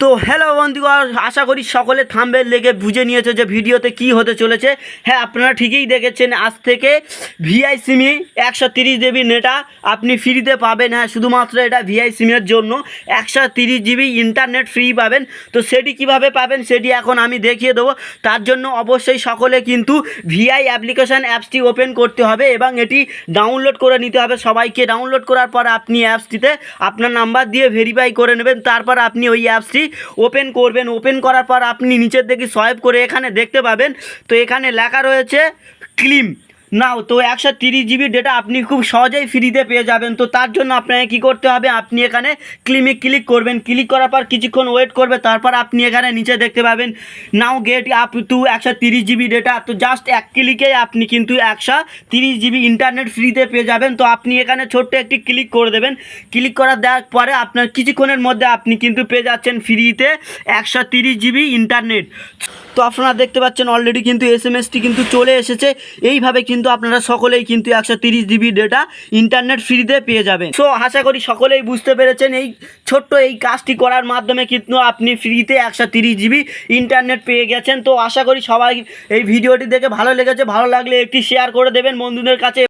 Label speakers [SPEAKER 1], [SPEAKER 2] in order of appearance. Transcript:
[SPEAKER 1] তো হ্যালো বন্ধুগণ, আশা করি সকলে থাম্বেল লেগে বুঝে নিয়েছে যে ভিডিওতে কি হতে চলেছে। হ্যাঁ আপনারা ঠিকই দেখেছেন, আজ থেকে ভিআই সিমি একশো তিরিশ জিবি নেটা আপনি ফ্রিতে পাবেন। হ্যাঁ শুধুমাত্র এটা ভিআই সিমের জন্য একশো তিরিশ জিবি ইন্টারনেট ফ্রি পাবেন। তো সেটি কীভাবে পাবেন সেটি এখন আমি দেখিয়ে দেবো। তার জন্য অবশ্যই সকলে কিন্তু ভিআই অ্যাপ্লিকেশান অ্যাপসটি ওপেন করতে হবে এবং এটি ডাউনলোড করে নিতে হবে। সবাইকে ডাউনলোড করার পর আপনি অ্যাপসটিতে আপনার নাম্বার দিয়ে ভেরিফাই করে নেবেন। তারপর আপনি ওই অ্যাপসটি ওপেন করবেন, ওপেন করার পর আপনি নিচের দিকে সোয়াইপ করে এখানে দেখতে পাবেন। তো এখানে লেখা রয়েছে, ক্লিম। নাও, তো একশো তিরিশ জিবি ডেটা আপনি খুব সহজেই ফ্রিতে পেয়ে যাবেন। তো তার জন্য আপনাকে কী করতে হবে? আপনি এখানে ক্লিমে ক্লিক করবেন। ক্লিক করার পর কিছুক্ষণ ওয়েট করবে, তারপর আপনি এখানে নিচে দেখতে পাবেন নাও গেট আপ টু একশো তিরিশ জিবি ডেটা তো জাস্ট এক ক্লিকে আপনি কিন্তু একশো তিরিশ জিবি ইন্টারনেট ফ্রিতে পেয়ে যাবেন। তো আপনি এখানে ছোট্ট একটি ক্লিক করে দেবেন। ক্লিক করার দেওয়ার পরে আপনার কিছুক্ষণের মধ্যে আপনি কিন্তু পেয়ে যাচ্ছেন ফ্রিতে একশো তিরিশ জিবি ইন্টারনেট তো আপনারা দেখতে পাচ্ছেন অলরেডি কিন্তু এস এম এসটি কিন্তু চলে এসেছে। এইভাবে কিন্তু আপনারা সকলেই কিন্তু একশো তিরিশ জিবি ডেটা ইন্টারনেট ফ্রিতে পেয়ে যাবেন। সো আশা করি সকলেই বুঝতে পেরেছেন এই ছোট্ট এই কাজটি করার মাধ্যমে কিন্তু আপনি ফ্রিতে একশো তিরিশ জিবি ইন্টারনেট পেয়ে গেছেন। তো, আশা করি সবাই এই ভিডিওটি দেখে ভালো লেগেছে। ভালো লাগলে একটি শেয়ার করে দেবেন বন্ধুদের কাছে।